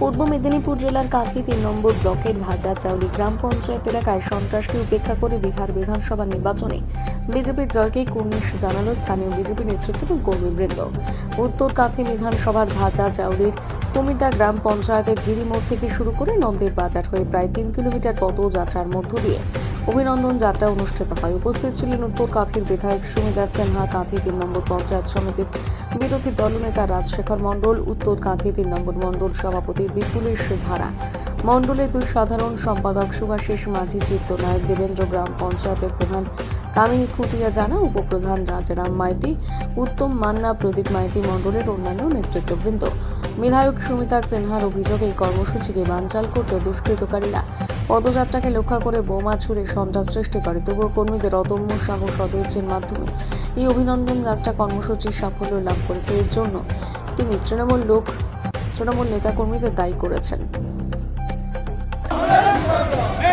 পূর্ব মেদিনীপুর জেলার কাঁথি তিন নম্বর ব্লকের ভাজা চাউলি গ্রাম পঞ্চায়েত এলাকায় সন্ত্রাসকে উপেক্ষা করে বিহার বিধানসভা নির্বাচনে বিজেপির জয়কেই কুর্নিশ জানালো স্থানীয় বিজেপি নেতৃত্ব এবং কর্মীবৃন্দ। উত্তর কাঁথি বিধানসভার ভাজা চাউলির কুমিদা গ্রাম পঞ্চায়েতের গিরিমোড় থেকে শুরু করে নন্দের বাজার হয়ে প্রায় তিন কিলোমিটার পদযাত্রার মধ্য দিয়ে অভিনন্দন যাত্রা অনুষ্ঠিত হয়। উপস্থিত ছিলেন উত্তর কাঁথির বিধায়ক সুমিতা সিনহা, কাঁথি তিন নম্বর পঞ্চায়েত সমিতির বিরোধী দলনেতা রাজশেখর মণ্ডল, উত্তর কাঁথি তিন নম্বর মণ্ডল সভাপতি বিপুলেশ ধারা মণ্ডলের দুই সাধারণ সম্পাদক সুভাষিস মাঝি চিত্তনায়ক দেবেন্দ্র গ্রাম পঞ্চায়েতের প্রধান কামিনী খুটিয়া জানা, উপপ্রধান রাজারাম মাইতি, উত্তম মান্না, প্রদীপ মাইতি মণ্ডলের অন্যান্য নেতৃত্ববৃন্দ। বিধায়ক সুমিতা সিনহার অভিযোগ এই কর্মসূচিকে বানচাল করতে দুষ্কৃতকারীরা পদযাত্রাকে লক্ষ্য করে বোমা ছুড়ে সন্ত্রাস সৃষ্টি করে তবুও কর্মীদের অদম্য সাহস অধৈর্যের মাধ্যমে এই অভিনন্দন যাত্রা কর্মসূচির সাফল্য লাভ করেছে এর জন্য তিনি তৃণমূল লোক তৃণমূল নেতাকর্মীদের দায়ী করেছেন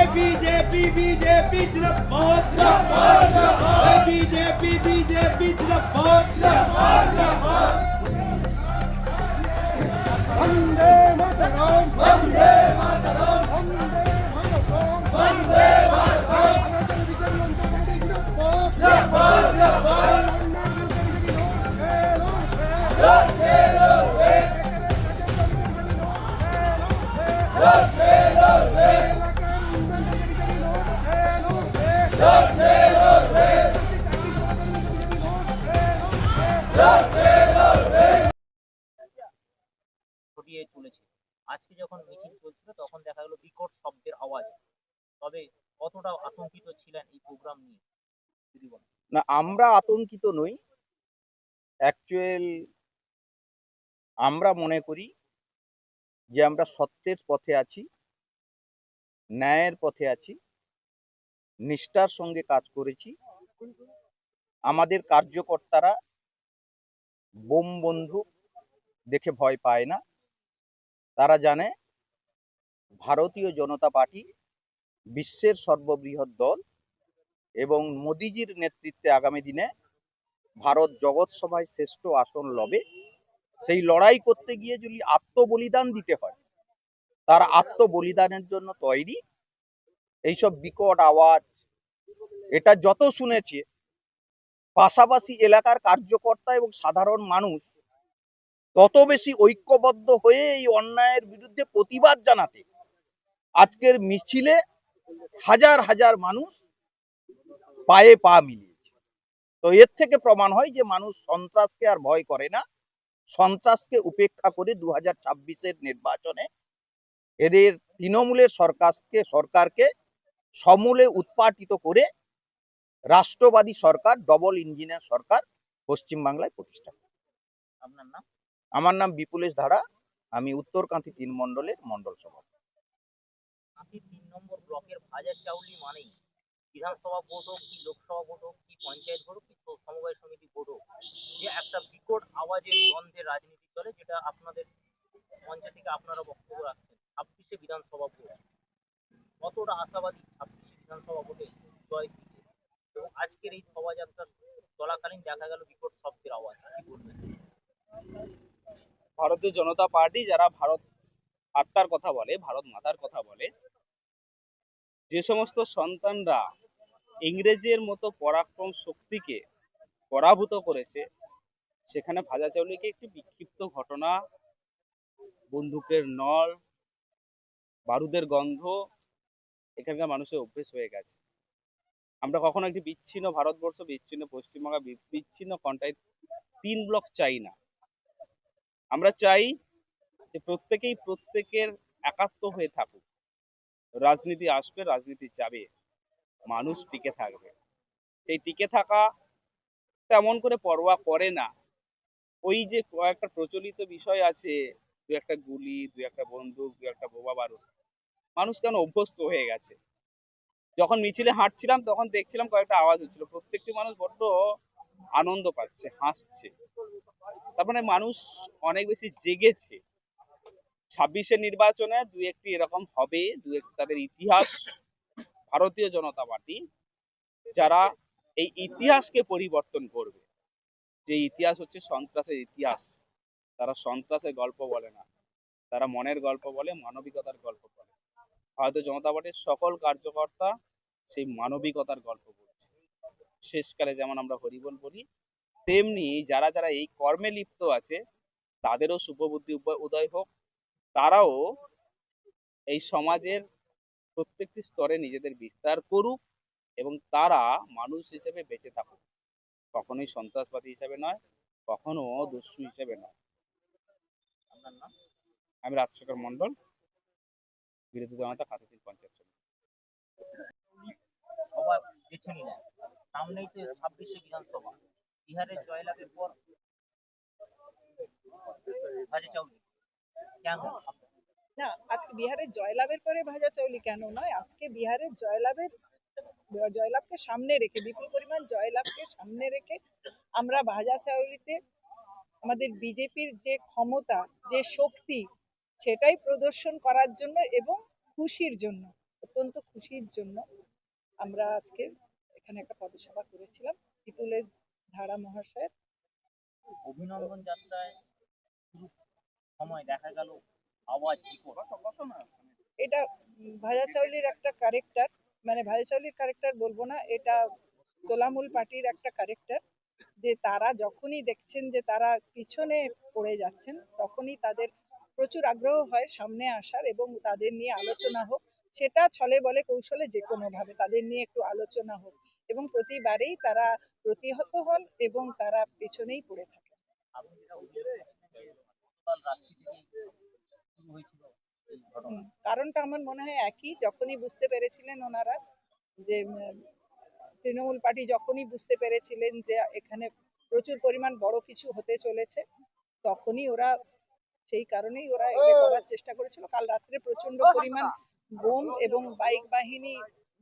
बीजेपी बीजेपी जिंदाबाद बीजेपी बीजेपी जिंदाबाद वन्दे मातरम् वन्दे मातरम् वन्दे ছড়িয়ে চলেছে। আজকে যখন মিছিল চলছিল তখন দেখা গেল বিকট শব্দের আওয়াজ। তবে কতটা আতঙ্কিত ছিলেন এই প্রোগ্রাম নিয়ে? না, আমরা আতঙ্কিত নই। অ্যাকচুয়াল আমরা মনে করি যে আমরা সত্যের পথে আছি, ন্যায়ের পথে আছি, নিষ্ঠার সঙ্গে কাজ করেছি। আমাদের কার্যকর্তারা বোম বন্ধু দেখে ভয় পায় না। তারা জানে ভারতীয় জনতা পার্টি বিশ্বের সর্ববৃহৎ দল এবং মোদিজির নেতৃত্বে আগামী দিনে ভারত জগৎ সভায় শ্রেষ্ঠ আসন লবে। সেই লড়াই করতে গিয়ে যদি আত্মবলিদান দিতে হয়, তার আত্মবলিদানের জন্য তৈরি এইসব বিকট আওয়াজ, এটা যত শুনেছে, পাশাপাশি এলাকার কার্যকর্তা এবং সাধারণ মানুষ তত বেশি ঐক্যবদ্ধ হয়ে এই অন্যায়ের বিরুদ্ধে প্রতিবাদ জানাতে, আজকের মিছিলে হাজার হাজার মানুষ পায়ে পা মিলিয়েছে। তো এর থেকে প্রমাণ হয় যে মানুষ সন্ত্রাসকে আর ভয় করে না। সন্ত্রাসকে উপেক্ষা করে দু হাজার নির্বাচনে এদের তৃণমূলের সরকারকে সরকারকে সমূলে উৎপাটিত করে রাষ্ট্রবাদী সরকার ডবল ইঞ্জিনের সরকার পশ্চিমবাংলায় প্রতিষ্ঠা করে। আপনার নাম? আমার নাম বিপুলেশ ধারা। আমি উত্তরকান্তি তিন মণ্ডলের মণ্ডল সভাপতি। ব্লকের ভাজা চাউলি মানেই বিধানসভা ভোট হোক কি লোকসভা ভোট হোক কি পঞ্চায়েত ভোট হোক কি সমবায় সমিতি ভোট হোক, যে একটা বিকট আওয়াজের গন্ধের রাজনীতি চলে, যেটা আপনাদের মঞ্চ থেকে আপনারা বক্তব্য রাখছেন, ছাব্বিশে বিধানসভা ভোট। কতটা আশাবাদী ছাব্বিশে বিধানসভা ভোটে জয় দিতে। এবং আজকের এই শোভাযাত্রা চলাকালীন দেখা গেল বিকট শব্দের আওয়াজ, কি বলবেন? ভারতীয় জনতা পার্টি যারা ভারত আত্মার কথা বলে, ভারত মাতার কথা বলে যে সমস্ত সন্তানরা ইংরেজের মতো পরাক্রম শক্তিকে পরাভূত করেছে, সেখানে ভাজা চাউলিকে একটি বিক্ষিপ্ত ঘটনা, বন্দুকের নল, বারুদের গন্ধ, এখানকার মানুষের অভ্যেস হয়ে গেছে। আমরা কখনো একটি বিচ্ছিন্ন ভারতবর্ষ, বিচ্ছিন্ন পশ্চিমবঙ্গ বিচ্ছিন্ন কন্টাই তিন ব্লক চাই না। আমরা চাই যে প্রত্যেকেই প্রত্যেকের একাত্ম হয়ে থাকুক। রাজনীতি আসবে, রাজনীতি যাবে। মানুষ টিকে থাকবে। সেই টিকে থাকা তেমন করে পরোয়া করে না। ওই যে কয়েকটা প্রচলিত বিষয় আছে, দু একটা গুলি, দু একটা বন্দুক, দু একটা বোমা বারুদ, মানুষ কেন অভ্যস্ত হয়ে গেছে? যখন মিছিলে হাঁটছিলাম, তখন দেখছিলাম কয়েকটা আওয়াজ হচ্ছিল। প্রত্যেকটি মানুষ বড্ড আনন্দ পাচ্ছে, হাসছে। তার মানে মানুষ অনেক বেশি জেগেছে। ছাব্বিশের নির্বাচনে দু একটি এরকম হবে দু একটি তাদের ইতিহাস, ভারতীয় জনতা পার্টি, যারা এই ইতিহাসকে পরিবর্তন করবে। যে ইতিহাস হচ্ছে সন্ত্রাসের ইতিহাস। তারা সন্ত্রাসের গল্প বলে না। তারা মনের গল্প বলে, মানবিকতার গল্প বলে। ভারতীয় জনতা পার্টির সকল কার্যকর্তা সেই মানবিকতার গল্প বলছে। শেষকালে যেমন আমরা হরিবল বলি, তেমনি যারা যারা এই কর্মে লিপ্ত আছে, তাদেরও শুভবুদ্ধি উদয় হোক। তারাও এই সমাজের প্রত্যেকটি স্তরে নিজেদের বিস্তার করুক এবং তারা মানুষ হিসেবে বেঁচে থাকুক। কখনোই সন্ত্রাসবাদী হিসেবে নয়, কখনো দস্যু হিসেবে নয়। আমি রাজশেখর মন্ডল বিরোধী জনতা খাতাতিল পঞ্চায়েত সমিতি। বেছে সামনেই তো ছাব্বিশে বিধানসভা। বিহারের জয়লাভের পর কেন না আজকে বিহারের জয়লাভের পরে ভাজা চাউলি কেন নয়? আজকে বিহারের জয়লাভের জয়লাভকে সামনে রেখে বিপুল পরিমাণ জয়লাভকে সামনে রেখে আমরা ভাজা চাউলিতে আমাদের বিজেপির যে ক্ষমতা যে শক্তি সেটাই প্রদর্শন করার জন্য এবং খুশির জন্য অত্যন্ত খুশির জন্য আমরা আজকে এখানে একটা পদসভা করেছিলাম। বিপুলের ধারা মহাশয়ের অভিনন্দন যাত্রায় সময় দেখা গেল আওয়াজ এটা ভাজা চাউলির একটা ক্যারেক্টার মানে ভাজা চাউলির ক্যারেক্টার বলব না এটা তোলামূল পার্টির একটা ক্যারেক্টার যে তারা যখনই দেখছেন যে তারা পিছনে পড়ে যাচ্ছেন তখনই তাদের প্রচুর আগ্রহ হয় সামনে আসার এবং তাদের নিয়ে আলোচনা হোক। সেটা ছলে বলে কৌশলে যে কোনো ভাবে তাদের নিয়ে একটু আলোচনা হোক এবং প্রতিবারেই তারা প্রতিহত হন এবং তারা পেছনেই পড়ে থাকে। কারণটা আমার মনে হয় একই যখনই বুঝতে পেরেছিলেন ওনারা যে তৃণমূল পার্টি যখনই বুঝতে পেরেছিলেন যে এখানে প্রচুর পরিমাণ বড় কিছু হতে চলেছে তখনই ওরা সেই কারণেই ওরা এটা করার চেষ্টা করেছিল। কাল রাত্রে প্রচণ্ড পরিমাণ বোম এবং বাইক বাহিনী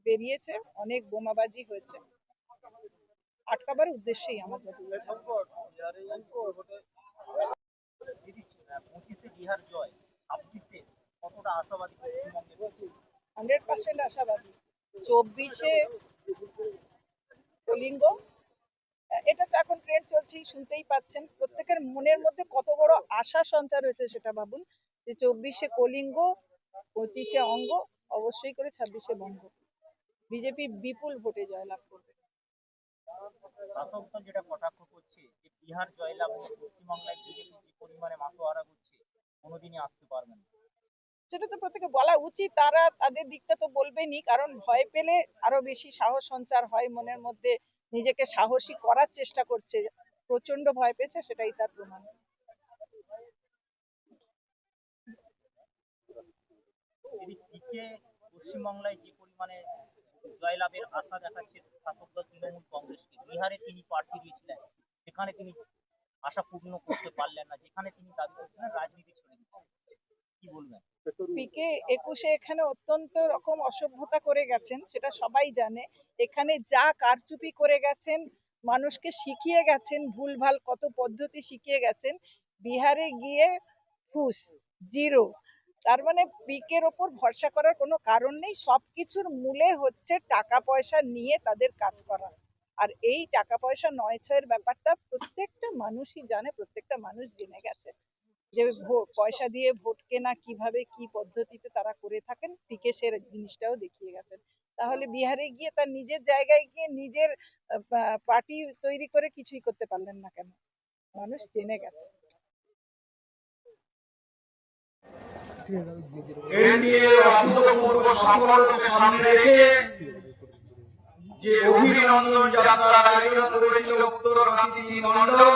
বেরিয়েছে অনেক বোমাবাজি হয়েছে। আটকাবার উদ্দেশ্যেই আমাদের দিদি পঁচিশে বিহার জয় ছাব্বিশে কতটা হান্ড্রেড পার্সেন্ট আশাবাদী। চব্বিশে কলিঙ্গ এটা তো এখন ট্রেন্ড চলছেই, শুনতেই পাচ্ছেন। প্রত্যেকের মনের মধ্যে কত বড় আশা সঞ্চার হয়েছে সেটা ভাবুন। যে চব্বিশে কলিঙ্গ, পঁচিশে অঙ্গ, অবশ্যই করে ছাব্বিশে বঙ্গ। বিজেপি বিপুল ভোটে জয়লাভ করবে। শাসক দল যেটা কটাক্ষ করছে, যে বিহার জয়লাভ পশ্চিমবাংলায় বিজেপি যে পরিমাণে মাথোয়ারা করছে, কোনোদিনই আসতে পারবে না। সেটা তো প্রত্যেকে বলা উচিত। তারা তাদের দিকটা তো বলবেনই কারণ ভয় পেলে আরও বেশি সাহস সঞ্চার হয়, মনের মধ্যে নিজেকে সাহসী করার চেষ্টা করছে প্রচণ্ড ভয় পেয়েছে সেটাই তার প্রমাণ। পশ্চিমবাংলায় যে পরিমাণে জয়লাভের আশা দেখাচ্ছে শাসক তৃণমূল কংগ্রেসকে বিহারে তিনি প্রার্থী দিয়েছিলেন, সেখানে তিনি আশা পূর্ণ করতে পারলেন না, যেখানে তিনি দাবি করছিলেন রাজনীতি ছেড়ে দিতে কি বলবেন পিকে একুশে এখানে অত্যন্ত রকম অসভ্যতা করে গেছেন, সেটা সবাই জানে। এখানে যা কারচুপি করে গেছেন, মানুষকে শিখিয়ে গেছেন, ভুলভাল কত পদ্ধতি শিখিয়ে গেছেন, বিহারে গিয়ে ফুস জিরো। তার মানে পিকের ওপর ভরসা করার কোনো কারণ নেই, সবকিছুর মূলে হচ্ছে টাকা পয়সা নিয়ে তাদের কাজ করা। আর এই টাকা পয়সা নয় ছয়ের ব্যাপারটা প্রত্যেকটা মানুষই জানে, প্রত্যেকটা মানুষ জেনে গেছে। যে পয়সা দিয়ে ভোট কেনা কীভাবে, কি পদ্ধতিতে তারা করে থাকেন পিকে জিনিসটাও দেখিয়ে গেছেন। তাহলে বিহারে গিয়ে তার নিজের জায়গায় গিয়ে নিজের পার্টি তৈরি করে কিছুই করতে পারলেন না কেন? মানুষ জেনে গেছে। যে অভিনন্দন যাত্রার আয়োজন করেছিল উত্তরকাশী তিন মণ্ডল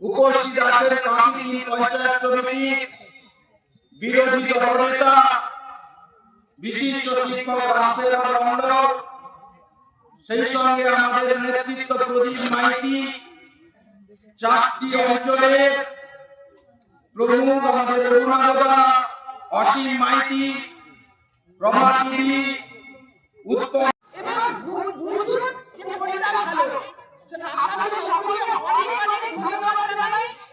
উপস্থিত আছেন কাঁথি পঞ্চায়েত সমিতির বিরোধী দলনেতা, বিশিষ্ট শিক্ষক রাজশেখর মন্ডল, সেই সঙ্গে আমাদের নেতৃত্ব প্রদীপ মাইতি, চারটি অঞ্চলের প্রমুখ আমাদের অরুণাগদা অসীম মাইতি প্রভাত দিদি উত্তম এবং ভু- বুঝুন যে কোনটা ভালো আপনাদের সকলকে অনেক অনেক ধন্যবাদ জানাই